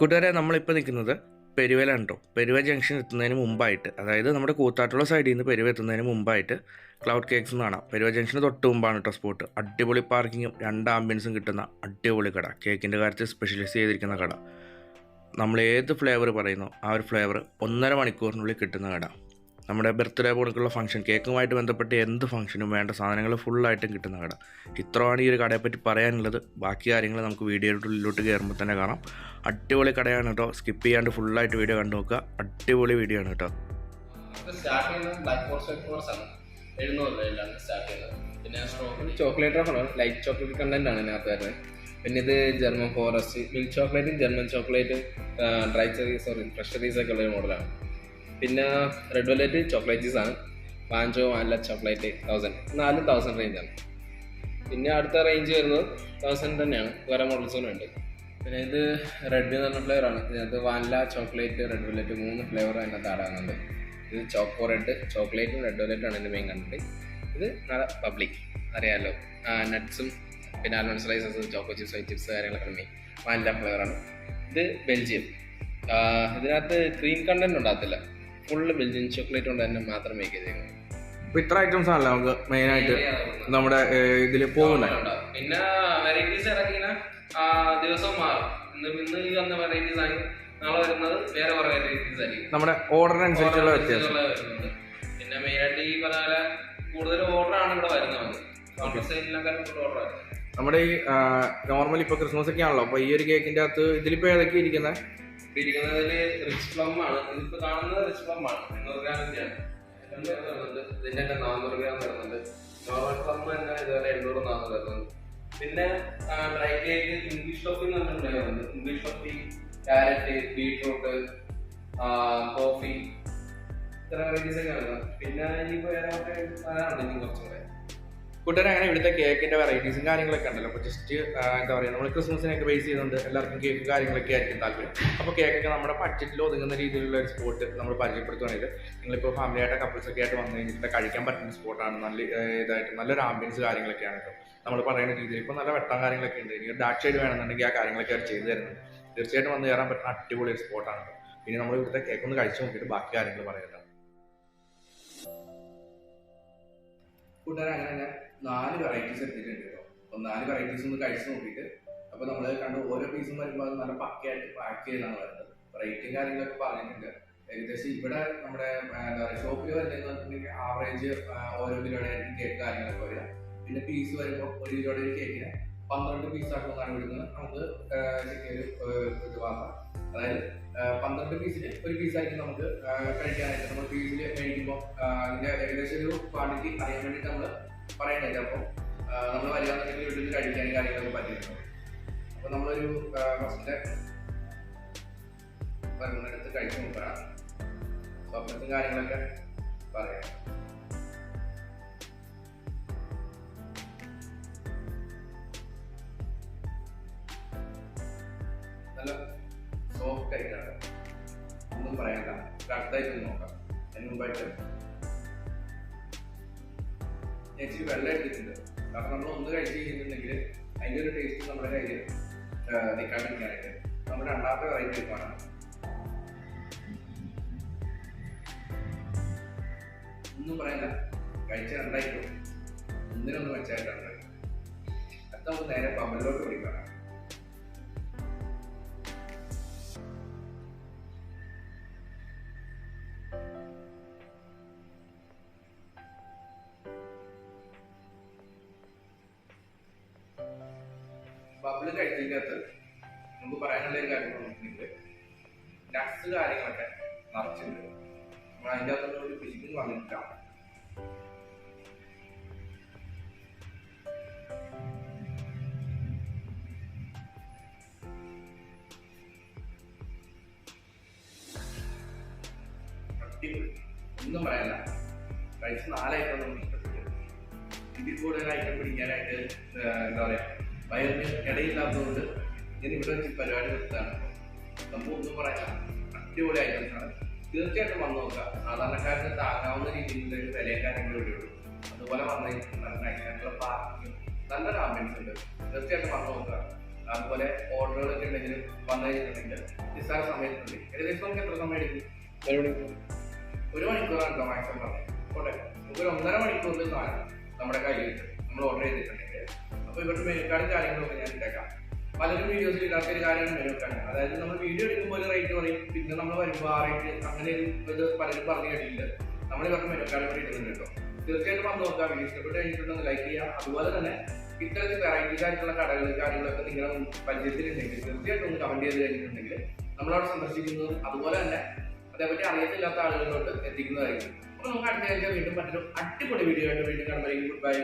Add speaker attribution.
Speaker 1: കൂട്ടുകാരെ നമ്മളിപ്പോൾ നിൽക്കുന്നത് പെരുവേലാണ് കേട്ടോ പെരുവ ജംഗ്ഷൻ എത്തുന്നതിന് മുമ്പായിട്ട് അതായത് നമ്മുടെ കൂത്താട്ടുള്ള സൈഡിൽ നിന്ന് പെരുവ എത്തുന്നതിന് മുമ്പായിട്ട് ക്ലൗഡ് കേക്ക്സ് എന്ന് കാണാം. പെരുവ ജംഗ്ഷന് തൊട്ട് മുമ്പാണ് കേട്ടോ സ്പോട്ട് അടിപൊളി പാർക്കിങ്ങും രണ്ട് ആംബിയൻസും കിട്ടുന്ന അടിപൊളി കട. കേക്കിന്റെ കാര്യത്തിൽ സ്പെഷ്യലൈസ് ചെയ്തിരിക്കുന്ന കട. നമ്മൾ ഏത് ഫ്ലേവർ പറയുന്നോ ആ ഒരു ഫ്ലേവർ ഒന്നര മണിക്കൂറിനുള്ളിൽ കിട്ടുന്ന കട. നമ്മുടെ ബർത്ത്ഡേ പോലുള്ള ഫംഗ്ഷൻ കേക്കുമായിട്ട് ബന്ധപ്പെട്ട് എന്ത് ഫംഗ്ഷനും വേണ്ട സാധനങ്ങൾ ഫുള്ളായിട്ടും കിട്ടുന്ന കട. ഇത്രയാണ് ഈ ഒരു കടയെപ്പറ്റി പറയാനുള്ളത്. ബാക്കി കാര്യങ്ങൾ നമുക്ക് വീഡിയോയുടെ ഉള്ളിലോട്ട് കയറുമ്പോൾ തന്നെ കാണാം. അടിപൊളി കടയാണ് കേട്ടോ. സ്കിപ്പ് ചെയ്യാണ്ട് ഫുള്ളായിട്ട് വീഡിയോ കണ്ടു നോക്കുക. അടിപൊളി വീഡിയോ ആണ് കേട്ടോ.
Speaker 2: സ്റ്റാർട്ട് ചെയ്യുന്നത് ആണ്. എഴുന്നൂറ് രൂപയിലാണ് സ്റ്റാർട്ട് ചെയ്യുന്നത്. പിന്നെ
Speaker 3: ചോക്ലേറ്റ് ആണ്. ലൈറ്റ് ചോക്ലേറ്റ് കണ്ടന്റ് ആണ് ഇതിനകത്ത് വരുന്നത്. പിന്നെ ഇത് ജർമ്മൻ ഫോറസ്റ്റ് മിൽക്ക് ചോക്ലേറ്റും ജർമ്മൻ ചോക്ലേറ്റും dry cherries sorry fresh cherries ഒക്കെ ഉള്ള ഒരു മോഡലാണ് പിന്നെ റെഡ് വെല്ലറ്റ് ചോക്ലേറ്റീസ് ആണ്. പാഞ്ചോ വാനില ചോക്ലേറ്റ് തൗസൻഡ് നാലും തൗസൻഡ് റേഞ്ചാണ് പിന്നെ അടുത്ത റേഞ്ച് വരുന്നത് തൗസൻഡ് തന്നെയാണ്. വേറെ മോഡൽസും ഉണ്ട് പിന്നെ ഇത് റെഡ് എന്ന് പറഞ്ഞ ഫ്ലേവറാണ് ഇതിനകത്ത് വാനില ചോക്ലേറ്റ് റെഡ് വെല്ലറ്റ് മൂന്ന് ഫ്ലേവർ അതിനകത്ത് ആടാകുന്നുണ്ട് ഇത് ചോക്കോ റെഡ് ചോക്ലേറ്റും റെഡ് വെൽവെറ്റും ആണ് ഇതിന്റെ മെയിൻ കണ്ടിട്ട് ഇത് നല്ല പബ്ലിക് അറിയാമല്ലോ നട്ട്സും പിന്നെ almond slices choco chips chips കാര്യങ്ങളൊക്കെ മെയിൻ വാനില ഫ്ലേവറാണ് ഇത് ബെൽജിയം ഇതിനകത്ത് ക്രീം കണ്ടന്റ് ഉണ്ടാകത്തില്ല. ഫുള്ള് ബെൽജിയൻ ചോക്ലേറ്റ് കൊണ്ട് തന്നെ മാത്രം മേക്ക് ചെയ്തേക്കുന്നത്.
Speaker 1: അപ്പൊ ഇത്ര ഐറ്റംസ് ആണല്ലോ നമുക്ക് മെയിൻ ആയിട്ട് നമ്മുടെ ഇതിൽ പോകുന്നത്.
Speaker 3: പിന്നെ വെറൈറ്റീസ് ഇറക്കിങ്ങനെ ആ, ദിവസം മാറും. ഇന്ന് ഇന്ന് ഈ വന്ന വെറൈറ്റീസ് ആയി നാളെ വരുന്നത് വേറെ കുറെ വെറൈറ്റീസ് ആയിരിക്കും.
Speaker 1: നമ്മുടെ ഓർഡറിനനുസരിച്ചുള്ള വ്യത്യാസം.
Speaker 3: പിന്നെ മെയിനായിട്ട് ഈ പറഞ്ഞ പോലെ കൂടുതൽ ഓർഡർ ആണ് ഇവിടെ വരുന്നത്. കൗണ്ടർ സൈഡിലൊക്കെ ഓർഡർ
Speaker 1: നമ്മുടെ ഈ നോർമലി ഇപ്പൊ ക്രിസ്മസ് ഒക്കെ ആണല്ലോ അപ്പൊ ഈ ഒരു കേക്കിന്റെ അകത്ത് ഇതിലിപ്പോ ഏതൊക്കെ ഇരിക്കുന്നത്
Speaker 3: ഇരിക്കുന്നതിൽ റിച്ച് പ്ലം ആണ്. ഇതിപ്പോ കാണുന്നത് റിച്ച് പ്ലം ആണ്. എണ്ണൂറ് ഗ്രാം ഇതിന്റെ വരുന്നുണ്ട്. ഇതിന്റെ തന്നെ നാനൂറ് ഗ്രാം വരുന്നുണ്ട്. നോർമൽ പ്ലം തന്നെ ഇതുവരെ എണ്ണൂറ് നാനൂറ് വരുന്നുണ്ട്. പിന്നെ ഡ്രൈ കേക്ക് ഇംഗ്ലീഷ് ടോപ്പി എന്ന് പറഞ്ഞിട്ടുണ്ടായിരുന്നു English toffee carrot beetroot coffee ഇത്ര വെറൈറ്റീസ് ഒക്കെ വരുന്നത് പിന്നെ ഇനിയിപ്പോ വേറെ സാധനമുണ്ട് ഇനി കുറച്ചുകൂടെ
Speaker 1: കൂട്ടുകാരെ അങ്ങനെ ഇവിടുത്തെ കേക്കിന്റെ വെറൈറ്റീസും കാര്യങ്ങളൊക്കെ ഉണ്ടല്ലോ. അപ്പോൾ ജസ്റ്റ് എന്താ പറയുക നമ്മൾ ക്രിസ്മസിനൊക്കെ ബേസ് ചെയ്തുകൊണ്ട് എല്ലാവർക്കും കേക്ക് കാര്യങ്ങളൊക്കെ ആയിരിക്കും താല്പര്യം. അപ്പോൾ കേക്കൊക്കെ നമ്മുടെ ബഡ്ജറ്റിൽ ഒതുങ്ങുന്ന രീതിയിലുള്ള ഒരു സ്പോട്ട് നമ്മൾ പരിചയപ്പെടുത്തുകയാണെങ്കിൽ നിങ്ങളിപ്പോൾ ഫാമിലി ആയിട്ട് കപ്പിൾസ് ഒക്കെ ആയിട്ട് വന്നു കഴിഞ്ഞിട്ട് കഴിക്കാൻ പറ്റുന്ന സ്പോട്ടാണ് നല്ല ഇതായിട്ട് നല്ലൊരു ആംബിയൻസ് കാര്യങ്ങളൊക്കെയാണ് കേട്ടോ നമ്മൾ പറയുന്ന രീതിയിൽ ഇപ്പോൾ നല്ല വെട്ടം കാര്യങ്ങളൊക്കെ ഉണ്ട്. ഇനി ഡാർക്ക് ഷെയ്ഡ് വേണമെന്നുണ്ടെങ്കിൽ ആ കാര്യങ്ങളൊക്കെ അവർ ചെയ്തു തരുന്നത് തീർച്ചയായിട്ടും വന്ന് കയറാൻ പറ്റുന്ന അടിപൊളി ഒരു സ്പോട്ടാണ് ഇനി നമ്മൾ ഇവിടുത്തെ കേക്ക് ഒന്ന് കഴിച്ചു നോക്കിയിട്ട് ബാക്കി കാര്യങ്ങൾ പറയാം. കൂട്ടുകാരെ അങ്ങനെ ഞാൻ നാല് വെറൈറ്റീസ് എടുത്തിട്ടുണ്ട് കേട്ടോ. അപ്പോൾ നാല് വെറൈറ്റീസ് ഒന്ന് കഴിച്ച് നോക്കിയിട്ട് അപ്പോൾ നമ്മൾ കണ്ട് ഓരോ പീസും വരുമ്പോൾ അത് നല്ല പക്കയായിട്ട് പാക്ക് ചെയ്താണ് വരുന്നത്. റേറ്റും കാര്യങ്ങളൊക്കെ പറഞ്ഞിട്ടുണ്ട്. ഏകദേശം ഇവിടെ നമ്മുടെ എന്താ പറയുക ഷോപ്പിൽ വരുന്നതെന്നുണ്ടെങ്കിൽ ആവറേജ് ഓരോ കിലോയുടെ കേക്ക് കാര്യങ്ങളൊക്കെ വരിക. പിന്നെ പീസ് വരുമ്പോൾ ഒരു കിലോയുടെ കേക്കിന് പന്ത്രണ്ട് പീസ് ആക്കുമെന്നാണ് വിടുന്നത് നമുക്ക് ചെക്ക് ഇത് വാങ്ങാം. അതായത് പന്ത്രണ്ട് പീസിന് ഒരു പീസായിട്ട് നമുക്ക് കഴിക്കാനായിട്ട്. നമ്മൾ പീസിൽ കഴിക്കുമ്പോൾ അതിന്റെ ഏകദേശം ഒരു ക്വാണ്ടിറ്റി അറിയാൻ വേണ്ടിയിട്ട് നമ്മൾ പറയേണ്ടത് അപ്പോൾ നമ്മൾ വരികയാണെന്നുണ്ടെങ്കിൽ വീട്ടിൽ നിന്ന് കഴിക്കാനും കാര്യങ്ങളൊക്കെ പറ്റിയിട്ടുണ്ട്. അപ്പോൾ നമ്മളൊരു ഫസ്റ്റിന്റെ എടുത്ത് കഴിച്ചു നോക്കണം. സ്വപ്നത്തും കാര്യങ്ങളൊക്കെ പറയാം. നല്ല സോഫ്റ്റ് ആയിട്ടാണ് ഒന്നും പറയണ്ട. അടുത്തായിട്ട് നോക്കാം. അതിന് മുമ്പായിട്ട്. എടുത്തിട്ടുണ്ട്. കാരണം നമ്മൾ ഒന്ന് കഴിച്ച് കഴിഞ്ഞിട്ടുണ്ടെങ്കിൽ അതിന്റെ ഒരു ടേസ്റ്റ് നമ്മുടെ കയ്യിൽ നിൽക്കാണ്ടിരിക്കാനായിട്ട് നമ്മൾ രണ്ടാമത്തെ വെറൈറ്റി എടുക്കാണ് ഒന്നും പറയണ്ട. കഴിച്ച രണ്ടായിട്ടു ഒന്നിനൊന്ന് വെച്ചായിട്ടാണ് അത് നമുക്ക് നേരെ പമ്പലിലോട്ട് പിടിക്കണം ബബിൾ കഴിച്ചതിനകത്ത് നമുക്ക് പറയാനുള്ള ഒരു കാര്യം നോക്കിയിട്ടുണ്ടെങ്കിൽ നട്സ് കാര്യങ്ങളൊക്കെ നിറച്ചിട്ടുണ്ട്. നമ്മൾ അതിന്റെ അകത്തുള്ള ഒരു ഫിസിക്കിങ് വന്നിട്ടില്ല. ഒന്നും പറയല്ല കഴിച്ച നാലായിട്ടാണ് നമുക്ക് ഇഷ്ടപ്പെട്ടു. ഇതിൽ കൂടുതൽ ഐറ്റം പിടിക്കാനായിട്ട് എന്താ പറയാ വയറിന് ഇടയില്ലാത്തതുകൊണ്ട് ഞാൻ ഇവിടെ വെച്ച് പരിപാടി നിർത്തുകയാണ്. നമുക്ക് ഒന്നും പറയാം അടിപൊളി ഐറ്റംസാണ് തീർച്ചയായിട്ടും വന്ന് നോക്കാം സാധാരണക്കാരന് താങ്ങാവുന്ന രീതിയിലുള്ള ഒരു വിലയും കാര്യങ്ങളും ഇവിടെ ഉള്ളൂ. അതുപോലെ വന്നു നല്ല നല്ലൊരു ആംബിയൻസ് ഉണ്ട്. തീർച്ചയായിട്ടും വന്ന് നോക്കാം അതുപോലെ ഓർഡറുകളൊക്കെ ഉണ്ടെങ്കിൽ വന്നു കഴിഞ്ഞിട്ടുണ്ടെങ്കിൽ നിസ്സാര സമയത്തുണ്ട്. ഏകദേശം നമുക്ക് എത്ര സമയം എടുക്കും?
Speaker 3: ഒരു മണിക്കൂർ.
Speaker 1: ഒരു മണിക്കൂറാണ് കേട്ടോ മാക്സിമം പറഞ്ഞത്. ഓട്ടെ നമുക്ക് ഒരു ഒന്നര മണിക്കൂറിൽ സാധനം നമ്മുടെ കയ്യിൽ നമ്മൾ ഓർഡർ ചെയ്തിട്ടുണ്ടെങ്കിൽ അപ്പോൾ ഇവരുടെ മേൽക്കാരും കാര്യങ്ങളൊക്കെ ഞാൻ ഇട്ടേക്കാം. പലരും വീഡിയോസിൽ ഇടാത്ത ഒരു കാര്യം മെനു അതായത് നമ്മൾ വീഡിയോ എടുക്കുമ്പോൾ റേറ്റ് പറയും പിന്നെ നമ്മൾ വരുമ്പോൾ ആ റേറ്റ് അങ്ങനെ ഒരു ഇത് പലരും പറഞ്ഞു കേട്ടിട്ടുണ്ട്. നമ്മൾ ഇവർക്ക് മേൽക്കാരെ കൂടി ഇടുന്നുണ്ട് കേട്ടോ. തീർച്ചയായിട്ടും വന്ന് നോക്കാം. ഇഷ്ടപ്പെട്ട് കഴിഞ്ഞിട്ടുണ്ടെന്ന് ലൈക്ക് ചെയ്യാം അതുപോലെ തന്നെ ഇത്തരത്തിൽ വെറൈറ്റീസ് ആയിട്ടുള്ള കടകൾ കാര്യങ്ങളൊക്കെ നിങ്ങളുടെ പരിചയത്തിലുണ്ടെങ്കിൽ തീർച്ചയായിട്ടും ഒന്ന് കമന്റ് ചെയ്ത് കഴിഞ്ഞിട്ടുണ്ടെങ്കിൽ നമ്മളവിടെ സന്ദർശിക്കുന്നതും അതുപോലെ തന്നെ അതേപറ്റി അറിയത്തില്ലാത്ത ആളുകളിലോട്ട് എത്തിക്കുന്നതായിരിക്കും. അപ്പോൾ നമുക്ക് അടുത്ത ആഴ്ച വീണ്ടും മറ്റൊരു അടിപൊളി വീഡിയോ ആയിട്ട് വീണ്ടും കാണുമ്പോഴേക്കും ഗുഡ് ബൈ